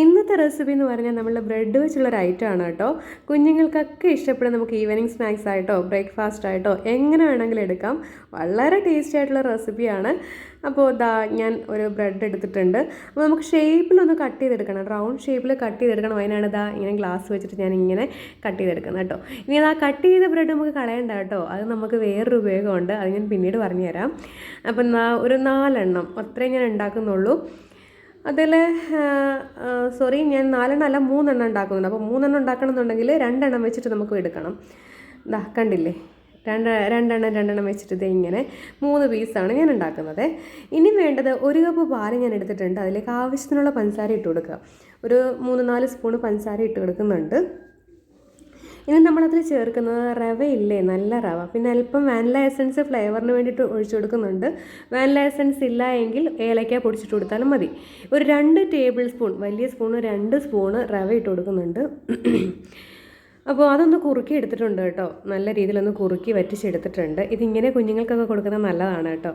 ഇന്നത്തെ റെസിപ്പി എന്ന് പറഞ്ഞാൽ നമ്മൾ ബ്രെഡ് വെച്ചുള്ള ഒരു ഐറ്റം ആണ് കേട്ടോ. കുഞ്ഞുങ്ങൾക്കൊക്കെ ഇഷ്ടപ്പെടും നമുക്ക് ഈവനിങ് സ്നാക്സ് ആയിട്ടോ ബ്രേക്ക്ഫാസ്റ്റ് ആയിട്ടോ എങ്ങനെ വേണമെങ്കിലും എടുക്കാം. വളരെ ടേസ്റ്റി ആയിട്ടുള്ള റെസിപ്പിയാണ് അപ്പോൾ ദാ ഞാൻ ഒരു ബ്രെഡ് എടുത്തിട്ടുണ്ട്. അപ്പോൾ നമുക്ക് ഷേപ്പിലൊന്ന് കട്ട് ചെയ്തെടുക്കണം. റൗണ്ട് ഷേപ്പിൽ കട്ട് ചെയ്തെടുക്കണം. അതിനാണ് ഇതാ ഇങ്ങനെ ഗ്ലാസ് വെച്ചിട്ട് ഞാൻ ഇങ്ങനെ കട്ട് ചെയ്തെടുക്കുന്നത് കേട്ടോ. ഇനി അത് ആ കട്ട് ചെയ്ത ബ്രെഡ് നമുക്ക് കളയണ്ട കേട്ടോ. അത് നമുക്ക് വേറൊരു ഉപയോഗമുണ്ട്. അത് ഞാൻ പിന്നീട് പറഞ്ഞുതരാം. അപ്പം ഒരു നാലെണ്ണം. അത്രയും ഞാൻ ഉണ്ടാക്കുന്നുള്ളൂ. അതിൽ സോറി ഞാൻ നാലെണ്ണം അല്ല മൂന്നെണ്ണം ഉണ്ടാക്കുന്നുണ്ട്. അപ്പോൾ മൂന്നെണ്ണം ഉണ്ടാക്കണമെന്നുണ്ടെങ്കിൽ രണ്ടെണ്ണം വെച്ചിട്ട് നമുക്ക് എടുക്കണം. ദാ കണ്ടില്ലേ? രണ്ട് രണ്ടെണ്ണം രണ്ടെണ്ണം വെച്ചിട്ട് ഇത് ഇങ്ങനെ മൂന്ന് പീസാണ് ഞാൻ ഉണ്ടാക്കുന്നത്. ഇനി വേണ്ടത് ഒരു കപ്പ് പാൽ ഞാൻ എടുത്തിട്ടുണ്ട്. അതിലേക്ക് ആവശ്യത്തിനുള്ള പഞ്ചസാര ഇട്ട് കൊടുക്കുക. ഒരു മൂന്ന് നാല് സ്പൂൺ പഞ്ചസാര ഇട്ട് കൊടുക്കുന്നുണ്ട്. ഇനി നമ്മളതിൽ ചേർക്കുന്നത് റവ ഇല്ലേ നല്ല റവ. പിന്നെ അല്പം വാനില എസൻസ് ഫ്ലേവറിന് വേണ്ടിയിട്ട് ഒഴിച്ചു കൊടുക്കുന്നുണ്ട്. വാനില എസൻസ് ഇല്ല എങ്കിൽ ഏലക്ക പൊടിച്ചിട്ട് കൊടുത്താലും മതി. ഒരു രണ്ട് ടേബിൾ സ്പൂൺ വലിയ സ്പൂണ് രണ്ട് സ്പൂണ് റവ ഇട്ട് കൊടുക്കുന്നുണ്ട്. അപ്പോൾ അതൊന്ന് കുറുക്കി എടുത്തിട്ടുണ്ട് കേട്ടോ. നല്ല രീതിയിലൊന്ന് കുറുക്കി വറ്റിച്ചെടുത്തിട്ടുണ്ട്. ഇതിങ്ങനെ കുഞ്ഞുങ്ങൾക്കൊക്കെ കൊടുക്കുന്നത് നല്ലതാണ് കേട്ടോ.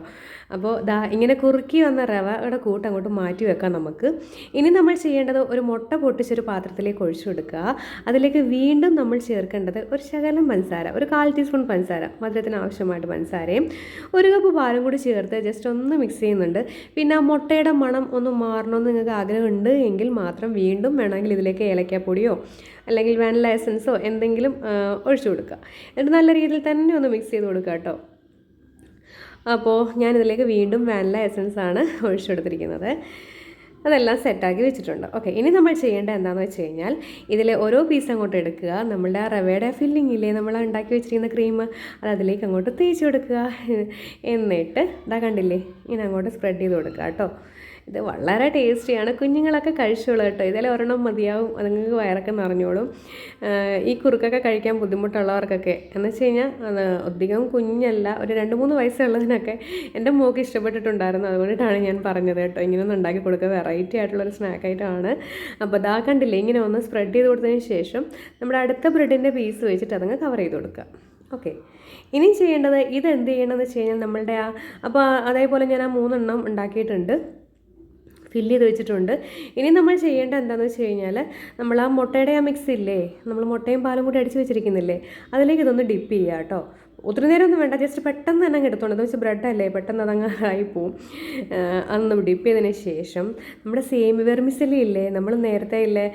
അപ്പോൾ ദാ ഇങ്ങനെ കുറുക്കി വന്ന റവയുടെ കൂട്ട് അങ്ങോട്ട് മാറ്റി വെക്കാം നമുക്ക്. ഇനി നമ്മൾ ചെയ്യേണ്ടത് ഒരു മുട്ട പൊട്ടിച്ചൊരു പാത്രത്തിലേക്ക് ഒഴിച്ചു കൊടുക്കുക. അതിലേക്ക് വീണ്ടും നമ്മൾ ചേർക്കേണ്ടത് ഒരു ശകലം പഞ്ചസാര ഒരു കാൽ ടീസ്പൂൺ പഞ്ചസാര മധുരത്തിന് ആവശ്യമായിട്ട് പഞ്ചസാരയും ഒരു കപ്പ് പാലും കൂടി ചേർത്ത് ജസ്റ്റ് ഒന്ന് മിക്സ് ചെയ്യുന്നുണ്ട്. പിന്നെ ആ മുട്ടയുടെ മണം ഒന്ന് മാറണമെന്ന് നിങ്ങൾക്ക് ആഗ്രഹമുണ്ട് എങ്കിൽ മാത്രം വീണ്ടും വേണമെങ്കിൽ ഇതിലേക്ക് ഏലക്കാപ്പൊടിയോ അല്ലെങ്കിൽ വാനില എസൻസോ എന്തെങ്കിലും ഒഴിച്ചു കൊടുക്കുക. എന്നിട്ട് നല്ല രീതിയിൽ തന്നെ ഒന്ന് മിക്സ് ചെയ്ത് കൊടുക്കുക കേട്ടോ. അപ്പോൾ ഞാനിതിലേക്ക് വീണ്ടും വാനില എസൻസ് ആണ് ഒഴിച്ചു കൊടുത്തിരിക്കുന്നത്. അതെല്ലാം സെറ്റാക്കി വെച്ചിട്ടുണ്ട്. ഓക്കെ ഇനി നമ്മൾ ചെയ്യേണ്ടത് എന്താണെന്ന് വെച്ച് കഴിഞ്ഞാൽ ഇതിലെ ഓരോ പീസ് അങ്ങോട്ട് എടുക്കുക. നമ്മളുടെ റവയുടെ ഫില്ലിംഗ് ഇല്ലേ നമ്മൾ ഉണ്ടാക്കി വെച്ചിരിക്കുന്ന ക്രീം അത് അതിലേക്ക് അങ്ങോട്ട് തേച്ച് കൊടുക്കുക. എന്നിട്ട് ഇതാ കണ്ടില്ലേ ഇനി അങ്ങോട്ട് സ്പ്രെഡ് ചെയ്ത് കൊടുക്കുക കേട്ടോ. ഇത് വളരെ ടേസ്റ്റിയാണ്. കുഞ്ഞുങ്ങളൊക്കെ കഴിച്ചോളൂ കേട്ടോ. ഇതിൽ ഒരെണ്ണം മതിയാവും. അതുങ്ങൾക്ക് വയറൊക്കെ നിറഞ്ഞോളും. ഈ കുറുക്കൊക്കെ കഴിക്കാൻ ബുദ്ധിമുട്ടുള്ളവർക്കൊക്കെ. എന്ന് വെച്ച് കഴിഞ്ഞാൽ അത് അധികം കുഞ്ഞല്ല. ഒരു രണ്ട് മൂന്ന് വയസ്സുള്ളതിനൊക്കെ എന്റെ മോക്ക് ഇഷ്ടപ്പെട്ടിട്ടുണ്ടായിരുന്നു. അതുകൊണ്ടിട്ടാണ് ഞാൻ പറഞ്ഞത് കേട്ടോ. ഇങ്ങനെ ഒന്ന് ഉണ്ടാക്കി കൊടുക്കുക. വെറൈറ്റി ആയിട്ടുള്ളൊരു സ്നാക്കായിട്ടാണ് അപ്പോൾ ഇതാ കണ്ടില്ലേ ഇങ്ങനെ ഒന്ന് സ്പ്രെഡ് ചെയ്ത് കൊടുത്തതിന് ശേഷം നമ്മുടെ അടുത്ത ബ്രെഡിന്റെ പീസ് വെച്ചിട്ട് അതങ്ങ് കവർ ചെയ്ത് കൊടുക്കുക. ഓക്കെ ഇനി ചെയ്യേണ്ടത് ഇത് എന്ത് ചെയ്യണമെന്ന് വെച്ച് കഴിഞ്ഞാൽ നമ്മളുടെ ആ അപ്പോൾ അതേപോലെ ഞാൻ ആ മൂന്നെണ്ണം ഉണ്ടാക്കിയിട്ടുണ്ട്. ഫില്ല് ചെയ്ത് വെച്ചിട്ടുണ്ട്. ഇനി നമ്മൾ ചെയ്യേണ്ട എന്താണെന്ന് വെച്ച് കഴിഞ്ഞാൽ നമ്മൾ ആ മുട്ടയുടെ ആ മിക്സ് ഇല്ലേ? നമ്മൾ മുട്ടയും പാലും കൂടി അടിച്ച് വെച്ചിരിക്കുന്നില്ലേ? അതിലേക്ക് ഇതൊന്ന് ഡിപ്പ് ചെയ്യുക കേട്ടോ ഒത്തിരി നേരമൊന്നും വേണ്ട. ജസ്റ്റ് പെട്ടെന്ന് തന്നെ എടുത്തോണ്ട് എന്ന് വെച്ചാൽ ബ്രെഡല്ലേ പെട്ടെന്ന് അതങ്ങ് ആയി പോവും. അന്ന് ഡിപ്പ് ചെയ്തതിന് ശേഷം നമ്മുടെ സേമി വെർമിസിലി ഇല്ലേ? നമ്മൾ നേരത്തെ ഇല്ലേ?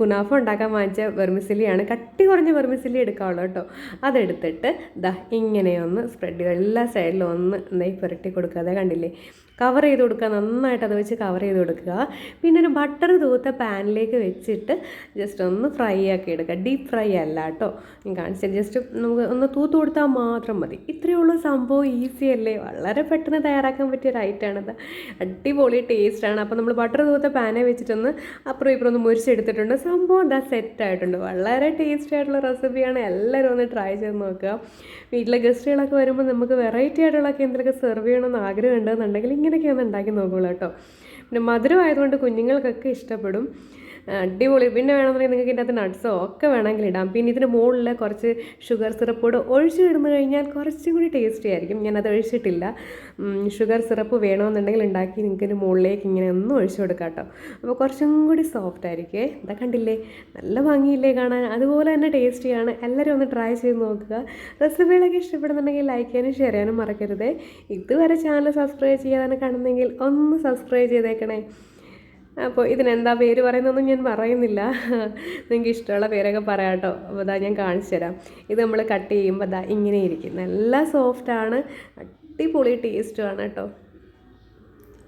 കുനാഫ ഉണ്ടാക്കാൻ വാങ്ങിച്ച വെർമിസിലിയാണ്. കട്ടി കുറഞ്ഞ വെർമിസിലി എടുക്കാവുള്ളൂ കേട്ടോ. അതെടുത്തിട്ട് ദാ ഇങ്ങനെയൊന്ന് സ്പ്രെഡ് ചെയ്യുക എല്ലാ സൈഡിലും ഒന്ന് നെയ് പുരട്ടി കൊടുക്കുക. അതേ കണ്ടില്ലേ? കവർ ചെയ്ത് കൊടുക്കുക. നന്നായിട്ട് അത് വെച്ച് കവർ ചെയ്ത് കൊടുക്കുക. പിന്നെ ഒരു ബട്ടർ തൂത്ത പാനിലേക്ക് വെച്ചിട്ട് ജസ്റ്റ് ഒന്ന് ഫ്രൈ ആക്കി എടുക്കുക. ഡീപ്പ് ഫ്രൈ അല്ല കേട്ടോ. ഞാൻ ജസ്റ്റ് നമുക്ക് ഒന്ന് തൂത്ത് കൊടുത്താൽ മാത്രം മതി. ഇത്രയുള്ള സംഭവം ഈസി അല്ലേ? വളരെ പെട്ടെന്ന് തയ്യാറാക്കാൻ പറ്റിയ ഒരു ഐറ്റമാണത് അടിപൊളി ടേസ്റ്റാണ് അപ്പോൾ നമ്മൾ ബട്ടർ തൂത്ത പാനെ വെച്ചിട്ടൊന്ന് അപ്പുറം ഇപ്പുറം ഒന്ന് മുരിച്ചെടുത്തിട്ടുണ്ട്. സംഭവം എന്താ സെറ്റ് ആയിട്ടുണ്ട്. വളരെ ടേസ്റ്റി ആയിട്ടുള്ള റെസിപ്പിയാണ് എല്ലാവരും ഒന്ന് ട്രൈ ചെയ്ത് നോക്കുക. വീട്ടിലെ ഗസ്റ്റുകളൊക്കെ വരുമ്പോൾ നമുക്ക് വെറൈറ്റി ആയിട്ടുള്ളൊക്കെ എന്തെങ്കിലുമൊക്കെ സെർവ് ചെയ്യണമെന്ന് ആഗ്രഹം ഉണ്ടെന്നുണ്ടെങ്കിൽ ഇങ്ങനെയൊക്കെ ഒന്ന് ഉണ്ടാക്കി നോക്കുള്ളൂ കേട്ടോ. പിന്നെ മധുരമായതുകൊണ്ട് കുഞ്ഞുങ്ങൾക്കൊക്കെ ഇഷ്ടപ്പെടും. അടിപൊളി. പിന്നെ വേണമെന്നുണ്ടെങ്കിൽ നിങ്ങൾക്ക് ഇതിന്റെ അകത്ത് നട്ട്സോ ഒക്കെ വേണമെങ്കിൽ ഇടാം. പിന്നെ ഇതിന് മുകളിൽ കുറച്ച് ഷുഗർ സിറപ്പോട് ഒഴിച്ച് ഇടുന്നു കഴിഞ്ഞാൽ കുറച്ചും കൂടി ടേസ്റ്റി ആയിരിക്കും. ഞാനത് ഒഴിച്ചിട്ടില്ല. ഷുഗർ സിറപ്പ് വേണമെന്നുണ്ടെങ്കിൽ ഉണ്ടാക്കി നിങ്ങൾക്ക് ഇതിന് മുകളിലേക്ക് ഇങ്ങനെ ഒന്നും ഒഴിച്ചു കൊടുക്കാം കേട്ടോ. അപ്പോൾ കുറച്ചും കൂടി സോഫ്റ്റ് ആയിരിക്കേ. ഇതാ കണ്ടില്ലേ? നല്ല ഭംഗിയില്ലേ കാണാൻ. അതുപോലെ തന്നെ ടേസ്റ്റിയാണ് എല്ലാവരും ഒന്ന് ട്രൈ ചെയ്ത് നോക്കുക. റെസിപ്പികളൊക്കെ ഇഷ്ടപ്പെടുന്നുണ്ടെങ്കിൽ ലൈക്ക് ചെയ്യാനും ഷെയർ ചെയ്യാനും മറക്കരുത്. ഇതുവരെ ചാനൽ സബ്സ്ക്രൈബ് ചെയ്യാതാണ് കാണുന്നെങ്കിൽ ഒന്ന് സബ്സ്ക്രൈബ് ചെയ്തേക്കണേ. അപ്പോൾ ഇതിനെന്താ പേര് പറയുന്നതൊന്നും ഞാൻ പറയുന്നില്ല. നിങ്ങൾക്ക് ഇഷ്ടമുള്ള പേരൊക്കെ പറയാം കേട്ടോ. അപ്പോൾ അതാ ഞാൻ കാണിച്ചു തരാം. ഇത് നമ്മൾ കട്ട് ചെയ്യുമ്പോൾ അതാ ഇങ്ങനെ ഇരിക്കും. നല്ല സോഫ്റ്റാണ് അടിപൊളി ടേസ്റ്റുമാണ് കേട്ടോ.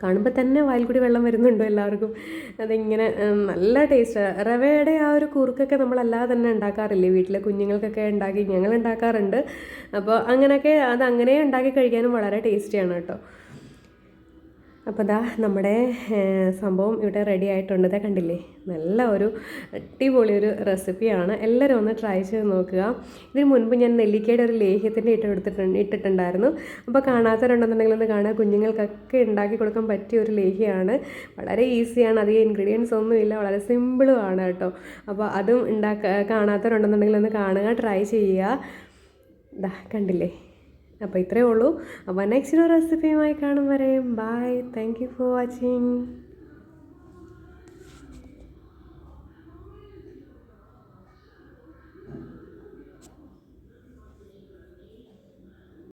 കാണുമ്പോൾ തന്നെ വായിൽ കൂടി വെള്ളം വരുന്നുണ്ടോ എല്ലാവർക്കും? അതിങ്ങനെ നല്ല ടേസ്റ്റ് റവയുടെ ആ ഒരു കുറുക്കൊക്കെ നമ്മളല്ലാതെ തന്നെ ഉണ്ടാക്കാറില്ലേ? വീട്ടിലെ കുഞ്ഞുങ്ങൾക്കൊക്കെ ഉണ്ടാക്കി ഞങ്ങൾ ഉണ്ടാക്കാറുണ്ട്. അപ്പോൾ അങ്ങനെയൊക്കെ അത് അങ്ങനെ ഉണ്ടാക്കി കഴിക്കാനും വളരെ ടേസ്റ്റിയാണ് കേട്ടോ. അപ്പോൾ ദാ നമ്മുടെ സംഭവം ഇവിടെ റെഡി ആയിട്ടുണ്ട്. ഇതാ കണ്ടില്ലേ? നല്ല ഒരു അടിപൊളി ഒരു റെസിപ്പിയാണ് എല്ലാവരും ഒന്ന് ട്രൈ ചെയ്ത് നോക്കുക. ഇതിന് മുൻപ് ഞാൻ നെല്ലിക്കയുടെ ഒരു ലേഹ്യത്തിന്റെ ഇട്ട് കൊടുത്തിട്ടുണ്ട് ഇട്ടിട്ടുണ്ടായിരുന്നു. അപ്പോൾ കാണാത്തവരുണ്ടെന്നുണ്ടെങ്കിൽ ഒന്ന് കാണുക. കുഞ്ഞുങ്ങൾക്കൊക്കെ ഉണ്ടാക്കി കൊടുക്കാൻ പറ്റിയ ഒരു ലേഹ്യമാണ്. വളരെ ഈസിയാണ് അധികം ഇൻഗ്രീഡിയൻസ് ഒന്നുമില്ല വളരെ സിമ്പിളുമാണ് കേട്ടോ. അപ്പോൾ അതും ഉണ്ടാക്ക കാണാത്തവരുണ്ടെന്നുണ്ടെങ്കിൽ ഒന്ന് കാണുക ട്രൈ ചെയ്യുക. ദാ കണ്ടില്ലേ? അപ്പോൾ ഇത്രയേ ഉള്ളൂ. അപ്പോൾ നെക്സ്റ്റ് റെസിപ്പിയുമായി കാണും വരെയും bye thank you for watching